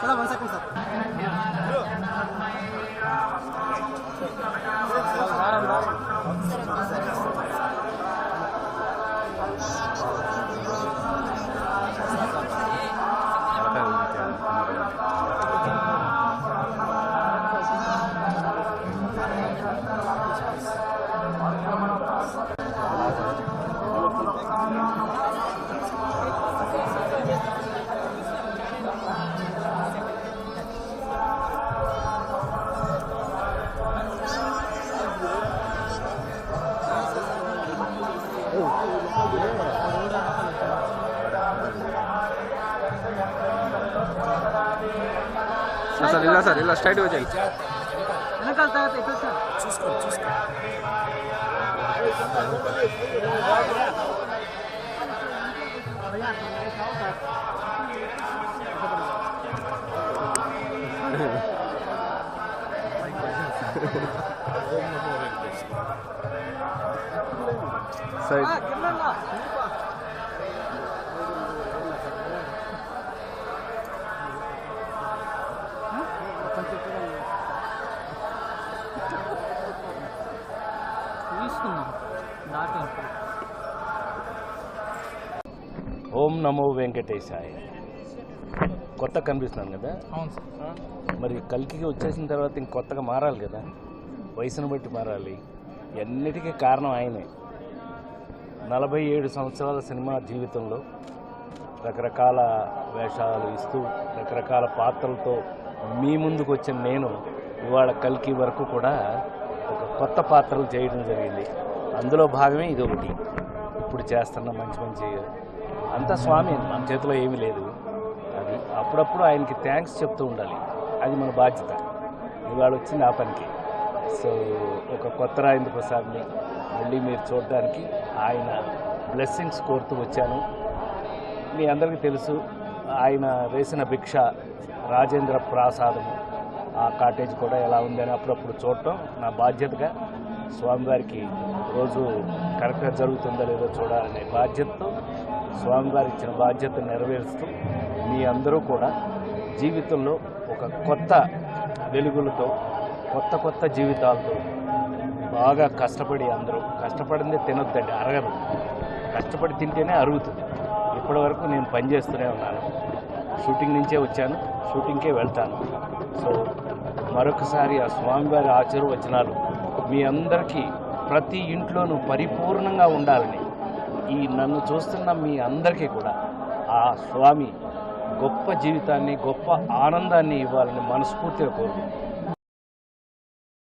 Sir one second sir sir ఇలా sir ఇలా straight వచ్చాయి వెనకాల తర్వాత ఎక్కడ సార్ చూసుకోండి చూసుకోండి సైడ్ ఓం నమో వెంకటేశాయ. కొత్త కనిపిస్తున్నాను కదా? అవును సార్. మరి కల్కికి వచ్చేసిన తర్వాత ఇంక కొత్తగా మారాలి కదా? వయసును బట్టి మారాలి. అన్నిటికీ కారణం ఆయనే. నలభై ఏడు సంవత్సరాల సినిమా జీవితంలో రకరకాల వేషాలు ఇస్తూ రకరకాల పాత్రలతో మీ ముందుకు వచ్చిన నేను ఇవాళ కల్కి వరకు కూడా ఒక కొత్త పాత్రలు చేయడం జరిగింది. అందులో భాగమే ఇది ఒకటి ఇప్పుడు చేస్తున్న మంచి మంచి అంతా స్వామి మన చేతిలో ఏమీ లేదు. అది అప్పుడప్పుడు ఆయనకి థ్యాంక్స్ చెప్తూ ఉండాలి. అది మన బాధ్యత. ఇవాళ వచ్చింది ఆ పనికి. సో ఒక కొత్త రాజేంద్ర ప్రసాద్ని మళ్ళీ మీరు చూడడానికి ఆయన బ్లెస్సింగ్స్ కోరుతూ వచ్చాను. మీ అందరికీ తెలుసు ఆయన వేసిన భిక్ష రాజేంద్ర ప్రాసాదము ఆ కాటేజ్ కూడా ఎలా ఉందని అప్పుడప్పుడు చూడటం నా బాధ్యతగా. స్వామివారికి రోజు కరెక్ట్గా జరుగుతుందో లేదో చూడాలనే బాధ్యతతో స్వామివారి ఇచ్చిన బాధ్యత నెరవేరుస్తూ మీ అందరూ కూడా జీవితంలో ఒక కొత్త వెలుగులతో కొత్త కొత్త జీవితాలతో బాగా కష్టపడి అందరూ కష్టపడిందే తినొద్దండి అరగదు కష్టపడి తింటేనే అరుగుతుంది. ఇప్పటి వరకు నేను పనిచేస్తూనే ఉన్నాను. షూటింగ్ నుంచే వచ్చాను షూటింగ్కే వెళ్తాను. సో మరొకసారి ఆ స్వామివారి ఆశీర్వచనాలు మీ అందరికీ ప్రతి ఇంట్లోనూ పరిపూర్ణంగా ఉండాలని ఈ నన్ను చూస్తున్న మీ అందరికీ కూడా ఆ స్వామి గొప్ప జీవితాన్ని గొప్ప ఆనందాన్ని ఇవ్వాలని మనస్ఫూర్తిగా కోరుకుంటున్నాను.